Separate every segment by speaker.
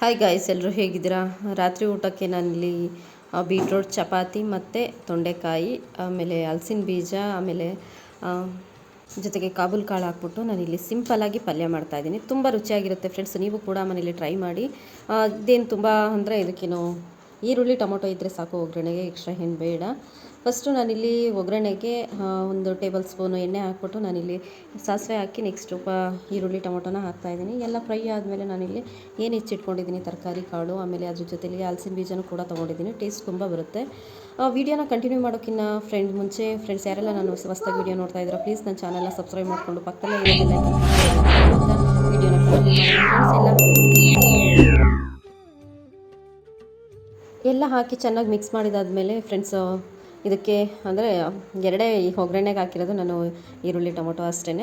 Speaker 1: Hi guys ಎಲ್ಲರೂ ಹೇಗಿದ್ದೀರಾ? ರಾತ್ರಿ ಊಟಕ್ಕೆ ನಾನಿಲ್ಲಿ ಬೀಟ್ರೋಟ್ ಚಪಾತಿ ಮತ್ತು ತೊಂಡೆಕಾಯಿ, ಆಮೇಲೆ ಹಲಸಿನ ಬೀಜ, ಆಮೇಲೆ ಜೊತೆಗೆ ಕಾಬೂಲ್ ಕಾಳು ಹಾಕ್ಬಿಟ್ಟು ನಾನಿಲ್ಲಿ ಸಿಂಪಲ್ಲಾಗಿ ಪಲ್ಯ ಮಾಡ್ತಾಯಿದ್ದೀನಿ ತುಂಬ ರುಚಿಯಾಗಿರುತ್ತೆ ಫ್ರೆಂಡ್ಸ್ ನೀವು ಕೂಡ ಮನೇಲಿ ಟ್ರೈ ಮಾಡಿ. ಇದೇನು ತುಂಬ ಅಂದರೆ ಇದಕ್ಕೇನು ಈರುಳ್ಳಿ, ಟೊಮೊಟೊ ಇದ್ದರೆ ಸಾಕು, ಒಗ್ಗರಣೆಗೆ ಎಕ್ಸ್ಟ್ರಾ ಏನು ಬೇಡ. ಫಸ್ಟು ನಾನಿಲ್ಲಿ ಒಗ್ಗರಣೆಗೆ ಒಂದು ಟೇಬಲ್ ಸ್ಪೂನು ಎಣ್ಣೆ ಹಾಕ್ಬಿಟ್ಟು ನಾನಿಲ್ಲಿ ಸಾಸಿವೆ ಹಾಕಿ ನೆಕ್ಸ್ಟ್ ಪ ಈರುಳ್ಳಿ, ಟೊಮೊಟೊನ ಹಾಕ್ತಾಯಿದ್ದೀನಿ ಎಲ್ಲ ಫ್ರೈ ಆದಮೇಲೆ ನಾನಿಲ್ಲಿ ಏನು ಹೆಚ್ಚಿಟ್ಕೊಂಡಿದ್ದೀನಿ, ತರಕಾರಿ, ಕಾಳು, ಆಮೇಲೆ ಅದ್ರ ಜೊತೆಲಿ ಹಲಸಿನ ಬೀಜನೂ ಕೂಡ ತೊಗೊಂಡಿದ್ದೀನಿ. ಟೇಸ್ಟ್ ತುಂಬ ಬರುತ್ತೆ. ವೀಡಿಯೋನ ಕಂಟಿನ್ಯೂ ಮಾಡೋಕ್ಕಿನ್ನ ಫ್ರೆಂಡ್ ಮುಂಚೆ ಫ್ರೆಂಡ್ಸ್ ಯಾರೆಲ್ಲ ನಾನು ಹೊಸ, ಹೊಸ್ದಾಗಿ ವಿಡಿಯೋ ನೋಡ್ತಾ ಇದ್ದೀರಾ ಪ್ಲೀಸ್ ನನ್ನ ಚಾನಲ್ನ ಸಬ್ಸ್ಕ್ರೈಬ್ ಮಾಡಿಕೊಂಡು ಪಕ್ಕದಲ್ಲೇ ಎಲ್ಲ ಎಲ್ಲ ಹಾಕಿ ಚೆನ್ನಾಗಿ ಮಿಕ್ಸ್ ಮಾಡಿದಾದ್ಮೇಲೆ ಫ್ರೆಂಡ್ಸ್ ಇದಕ್ಕೆ ಅಂದರೆ ಎರಡೇ ಈ ಒಗ್ಗರಣೆಗೆ ಹಾಕಿರೋದು ನಾನು ಈರುಳ್ಳಿ, ಟೊಮೊಟೊ ಅಷ್ಟೇ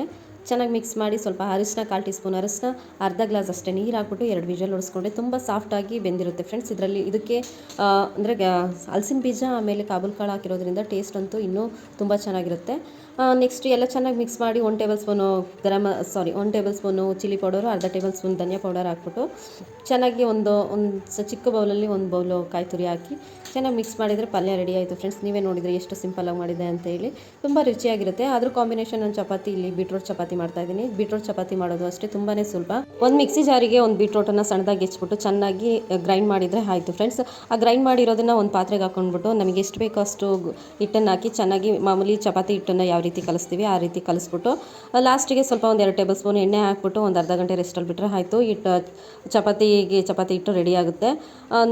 Speaker 1: ಚೆನ್ನಾಗಿ ಮಿಕ್ಸ್ ಮಾಡಿ ಸ್ವಲ್ಪ ಅರಿಶಿನ ಕಾಲು ಟೀ ಸ್ಪೂನ್ ಅರಿಶಿನ, ಅರ್ಧ ಗ್ಲಾಸ್ ಅಷ್ಟೇ ನೀರು ಹಾಕ್ಬಿಟ್ಟು ಎರಡು ವಿಜಲ್ ಹೊಡಿಸ್ಕೊಂಡೆ ತುಂಬ ಸಾಫ್ಟಾಗಿ ಬೆಂದಿರುತ್ತೆ ಫ್ರೆಂಡ್ಸ್ ಇದರಲ್ಲಿ ಇದಕ್ಕೆ ಅಂದರೆ ಹಲಸಿನ ಬೀಜ ಆಮೇಲೆ ಕಾಬೂಲ್ ಕಾಳು ಹಾಕಿರೋದ್ರಿಂದ ಟೇಸ್ಟ್ ಅಂತೂ ಇನ್ನೂ ತುಂಬ ಚೆನ್ನಾಗಿರುತ್ತೆ. ನೆಕ್ಸ್ಟ್ ಎಲ್ಲ ಚೆನ್ನಾಗಿ ಮಿಕ್ಸ್ ಮಾಡಿ ಒನ್ ಟೇಬಲ್ ಸ್ಪೂನು ಗರಮ ಸಾರಿ one tablespoon chilli powder ಅರ್ಧ ಟೇಬಲ್ ಸ್ಪೂನ್ ಧನಿಯಾ ಪೌಡರ್ ಹಾಕ್ಬಿಟ್ಟು ಚೆನ್ನಾಗಿ ಒಂದು ಒಂದು ಚಿಕ್ಕ ಬೌಲಲ್ಲಿ ಒಂದು ಬೌಲು ಕಾಯಿ ತುರಿ ಹಾಕಿ ಚೆನ್ನಾಗಿ ಮಿಕ್ಸ್ ಮಾಡಿದರೆ ಪಲ್ಯ ರೆಡಿ ಆಯಿತು ಫ್ರೆಂಡ್ಸ್ ನೀವೇ ನೋಡಿದರೆ ಎಷ್ಟು ಸಿಂಪಲಾಗಿ ಮಾಡಿದೆ ಅಂತ ಹೇಳಿ. ತುಂಬ ರುಚಿಯಾಗಿರುತ್ತೆ. ಅದ್ರ ಕಾಂಬಿನೇಷನ್ ಒಂದು ಚಪಾತಿ, ಇಲ್ಲಿ ಬೀಟ್ರೋಟ್ ಚಪಾತಿ ಮಾಡ್ತಾ ಇದ್ದೀನಿ. ಬೀಟ್ರೋಟ್ ಚಪಾತಿ ಮಾಡೋದು ಅಷ್ಟೇ ತುಂಬಾ ಸುಲಭ. ಒಂದು ಮಿಕ್ಸಿ ಜಾರಿಗೆ ಒಂದು ಬೀಟ್ರೋಟನ್ನು ಸಣ್ಣದಾಗಿ ಹೆಚ್ಚಿಬಿಟ್ಟು ಚೆನ್ನಾಗಿ ಗ್ರೈಂಡ್ ಮಾಡಿದರೆ ಆಯಿತು ಫ್ರೆಂಡ್ಸ್ ಆ ಗ್ರೈಂಡ್ ಮಾಡಿರೋದನ್ನು ಒಂದು ಪಾತ್ರೆಗೆ ಹಾಕೊಂಡ್ಬಿಟ್ಟು ನಮಗೆ ಎಷ್ಟು ಬೇಕೋ ಅಷ್ಟು ಹಿಟ್ಟನ್ನು ಹಾಕಿ ಚೆನ್ನಾಗಿ ಮಾಮೂಲಿ ಚಪಾತಿ ಹಿಟ್ಟನ್ನು ಯಾವ ರೀತಿ ಕಲಿಸ್ತೀವಿ ಆ ರೀತಿ ಕಲಿಸ್ಬಿಟ್ಟು ಲಾಸ್ಟಿಗೆ ಸ್ವಲ್ಪ ಒಂದು ಎರಡು ಟೇಬಲ್ ಸ್ಪೂನ್ ಎಣ್ಣೆ ಹಾಕ್ಬಿಟ್ಟು ಒಂದು ಅರ್ಧ ಗಂಟೆ ರೆಸ್ಟಲ್ಲಿ ಬಿಟ್ಟರೆ ಆಯಿತು. ಹಿಟ್ಟು ಚಪಾತಿಗೆ ಚಪಾತಿ ಹಿಟ್ಟು ರೆಡಿ ಆಗುತ್ತೆ.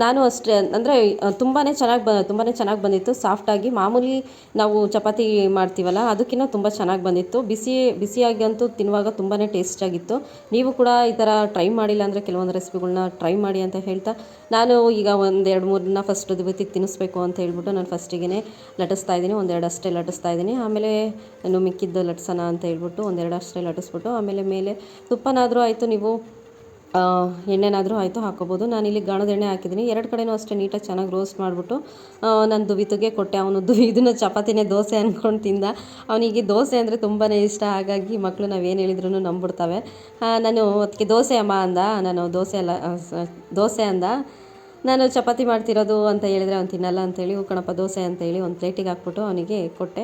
Speaker 1: ನಾನು ಅಷ್ಟೇ, ಅಂದರೆ ತುಂಬಾ ಚೆನ್ನಾಗಿ ಬ ತುಂಬಾ ಚೆನ್ನಾಗಿ ಬಂದಿತ್ತು. ಸಾಫ್ಟಾಗಿ ಮಾಮೂಲಿ ನಾವು ಚಪಾತಿ ಮಾಡ್ತೀವಲ್ಲ ಅದಕ್ಕಿಂತ ತುಂಬ ಚೆನ್ನಾಗಿ ಬಂದಿತ್ತು. ಬಿಸಿ, ಬಿಸಿಯಾಗಿ ಅಂತೂ ತಿನ್ನುವಾಗ ತುಂಬಾ ಟೇಸ್ಟಾಗಿತ್ತು ನೀವು ಕೂಡ ಈ ಥರ ಟ್ರೈ ಮಾಡಿಲ್ಲ ಅಂದರೆ ಕೆಲವೊಂದು ರೆಸಿಪಿಗಳನ್ನ ಟ್ರೈ ಮಾಡಿ ಅಂತ ಹೇಳ್ತಾ, ನಾನು ಈಗ ಒಂದು ಎರಡು ಮೂರನ್ನ ಫಸ್ಟ್ ದಿವತ್ತಿಗೆ ತಿನ್ನಿಸ್ಬೇಕು ಅಂತ ಹೇಳ್ಬಿಟ್ಟು ನಾನು ಫಸ್ಟಿಗೆ ಲಟಿಸ್ತಾ ಇದ್ದೀನಿ. ಒಂದೆರಡು ಅಷ್ಟೇ ಲಟಿಸ್ತಾ ಇದ್ದೀನಿ. ಆಮೇಲೆ ನಾನು ಮಿಕ್ಕಿದ್ದು ಲಟ್ಸೋಣ ಅಂತ ಹೇಳ್ಬಿಟ್ಟು ಒಂದೆರಡು ಅಷ್ಟೇ ಲಟಿಸ್ಬಿಟ್ಟು ಆಮೇಲೆ ಮೇಲೆ ತುಪ್ಪನಾದರೂ ಆಯಿತು, ನೀವು ಎಣ್ಣೆನಾದರೂ ಆಯಿತು, ಹಾಕೋಬೋದು. ಇಲ್ಲಿ ಗಾಣದ ಎಣ್ಣೆ ಹಾಕಿದ್ದೀನಿ. ಎರಡು ಕಡೆನೂ ಅಷ್ಟೇ ನೀಟಾಗಿ ಚೆನ್ನಾಗಿ ರೋಸ್ಟ್ ಮಾಡಿಬಿಟ್ಟು ನಾನು ದುವಿತುಗೆ ಕೊಟ್ಟೆ. ಅವನು ದು ಇದನ್ನು ಚಪಾತಿನೇ ದೋಸೆ ಅಂದ್ಕೊಂಡು ತಿಂದ. ಅವನಿಗೆ ದೋಸೆ ಅಂದರೆ ತುಂಬಾ ಇಷ್ಟ. ಹಾಗಾಗಿ ಮಕ್ಕಳು ನಾವೇನು ಹೇಳಿದ್ರು ನಂಬಿಡ್ತವೆ ನಾನು ಅದಕ್ಕೆ ದೋಸೆ ಅಮ್ಮ ಅಂದ. ನಾನು ದೋಸೆ ಅಲ್ಲ ದೋಸೆ ಅಂದ. ನಾನು ಚಪಾತಿ ಮಾಡ್ತಿರೋದು ಅಂತ ಹೇಳಿದ್ರೆ ಅವ್ನು ತಿನ್ನಲ್ಲ ಅಂತೇಳಿ "ಹೂ ಕಣಪ್ಪ, ದೋಸೆ ಅಂತೇಳಿ ಒಂದು ಪ್ಲೇಟಿಗೆ ಹಾಕ್ಬಿಟ್ಟು ಅವನಿಗೆ ಕೊಟ್ಟೆ.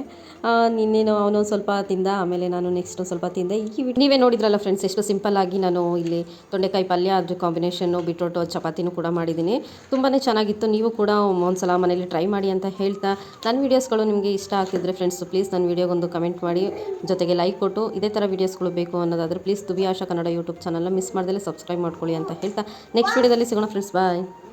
Speaker 1: ನಿನ್ನೇನು ಅವನು ಸ್ವಲ್ಪ ತಿಂದ, ಆಮೇಲೆ ನಾನು ನೆಕ್ಸ್ಟ್ ಸ್ವಲ್ಪ ತಿಂದೆ. ಈ ನೀವೇ ನೋಡಿದ್ರಲ್ಲ ಫ್ರೆಂಡ್ಸ್ ಎಷ್ಟು ಸಿಂಪಲ್ ಆಗಿ ನಾನು ಇಲ್ಲಿ ತೊಂಡೆಕಾಯಿ ಪಲ್ಯ, ಅದ್ರ ಕಾಂಬಿನೇಷನ್ನು ಬಿಟ್ರೋಟು ಚಪಾತಿನೂ ಕೂಡ ಮಾಡಿದ್ದೀನಿ. ತುಂಬಾ ಚೆನ್ನಾಗಿತ್ತು. ನೀವು ಕೂಡ ಒಂದ್ಸಲ ಮನೇಲಿ ಟ್ರೈ ಮಾಡಿ ಅಂತ ಹೇಳ್ತಾ ನನ್ನ ವೀಡಿಯೋಸ್ಗಳು ನಿಮಗೆ ಇಷ್ಟ ಆಗ್ತಿದ್ರೆ ಫ್ರೆಂಡ್ಸ್ ಪ್ಲೀಸ್ ನನ್ನ ವೀಡಿಯೋಗೊಂದು ಕಮೆಂಟ್ ಮಾಡಿ. ಜೊತೆಗೆ ಲೈಕ್ ಕೊಟ್ಟು, ಇದೇ ಥರ ವೀಡಿಯೋಸ್ಗಳು ಬೇಕು ಅನ್ನೋದಾದರೆ ಪ್ಲೀಸ್ ದುಬಿ ಆಶಾ ಕನ್ನಡ ಯೂಟ್ಯೂಬ್ ಚಾನಲ್ನ ಮಿಸ್ ಮಾಡ್ದಲೇ ಸಬ್ಸ್ಕ್ರೈಬ್ ಮಾಡ್ಕೊಳ್ಳಿ ಅಂತ ಹೇಳ್ತಾ ನೆಕ್ಸ್ಟ್ ವೀಡಿಯೋದಲ್ಲಿ ಸಿಗೋಣ ಫ್ರೆಂಡ್ಸ್ ಬಾಯ್